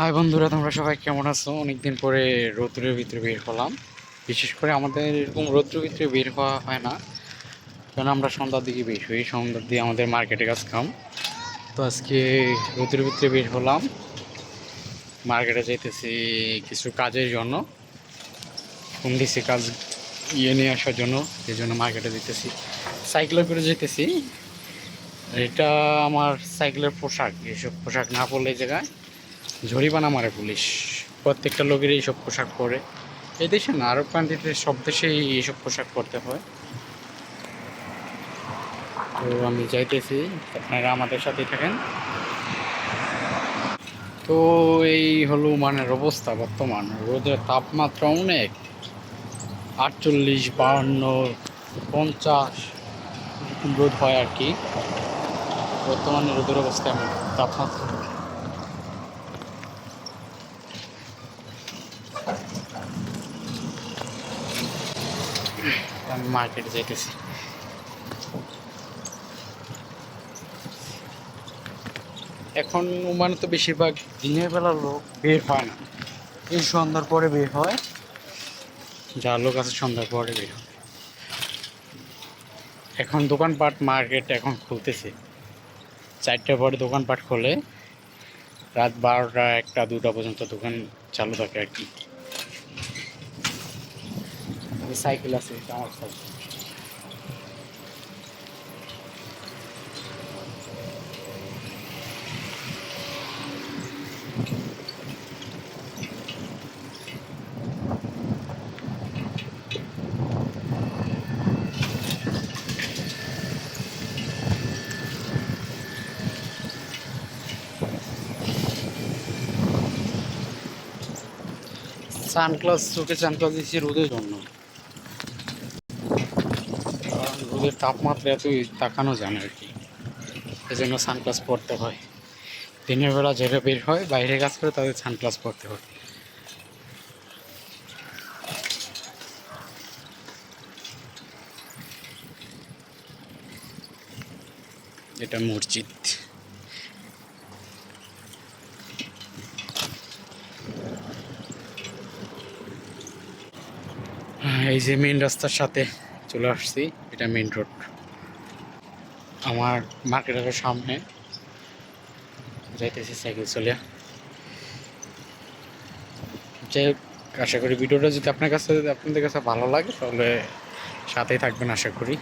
High বন্ধুরা, তোমরা সবাই কেমন আছো? অনেকদিন পরে রৌদ্রের ভিতরে বের হলাম। বিশেষ করে আমাদের এরকম রৌদ্রের ভিতরে বের হওয়া হয় না। কারণ আমরা সন্ধ্যার দিকে বের হই, সন্ধ্যার দিকে আমাদের মার্কেটে কাজ কাম। তো আজকে রৌদ্রের ভিতরে বের হলাম। মার্কেটে যাইতেছি কিছু কাজের জন্য। ফোন দিছি কাজ ইয়ে নিয়ে আসার জন্য সেই জন্য মার্কেটে যেতেছি সাইকেলে করে যেতেছি এটা আমার সাইকেলের পোশাক এইসব পোশাক না এই জায়গায় জরিমানা মারে পুলিশ। প্রত্যেকটা লোকের এইসব পোশাক পরে। এই দেশে না, আরব কান্ট্রিতে সব দেশেই এইসব পোশাক পরতে হয়। তো আমি যাইতেছি, আপনারা আমাদের সাথেই থাকেন। তো এই হলো মানের অবস্থা বর্তমান। রোদের তাপমাত্রা অনেক। আটচল্লিশ, বাহান্ন, পঞ্চাশ রোদ হয় আর কি। বর্তমানে রোদের অবস্থা এমন, তাপমাত্রা আমি মার্কেটে যাইতেছি। এখন ওমানে তো বেশিরভাগ দিনের বেলা লোক বের হয় না। এই সন্ধ্যার পরে বের হয়? যা লোক আছে সন্ধ্যার পরে বের হয়। এখন দোকানপাট মার্কেট এখন খুলতেছে। চারটার পরে দোকানপাট খোলে। রাত বারোটা একটা দুটা পর্যন্ত দোকান চালু থাকে আর কি। সাইকেল আছে এটা আমার সাইকেল সানগ্লাস চোখে সানগ্লাস দিচ্ছি রোদের জন্য কারণ রোদের তাপমাত্রা এতই তাকানো যায় না আর কি। এই জন্য সানগ্লাস পরতে হয়। দিনের বেলা যেটা বের হয়, বাইরে কাজ করে তাদের সানগ্লাস পরতে হয়। এটা মসজিদ। এই যে মেন রাস্তার সাথে চলে আসছি এটা মেন রোড আমার মার্কেটের সামনে। যাইতেছি সাইকেল চলে। যাই হোক, আশা করি ভিডিওটা যদি আপনার কাছে আপনাদের কাছে ভালো লাগে তাহলে সাথেই থাকবেন আশা করি।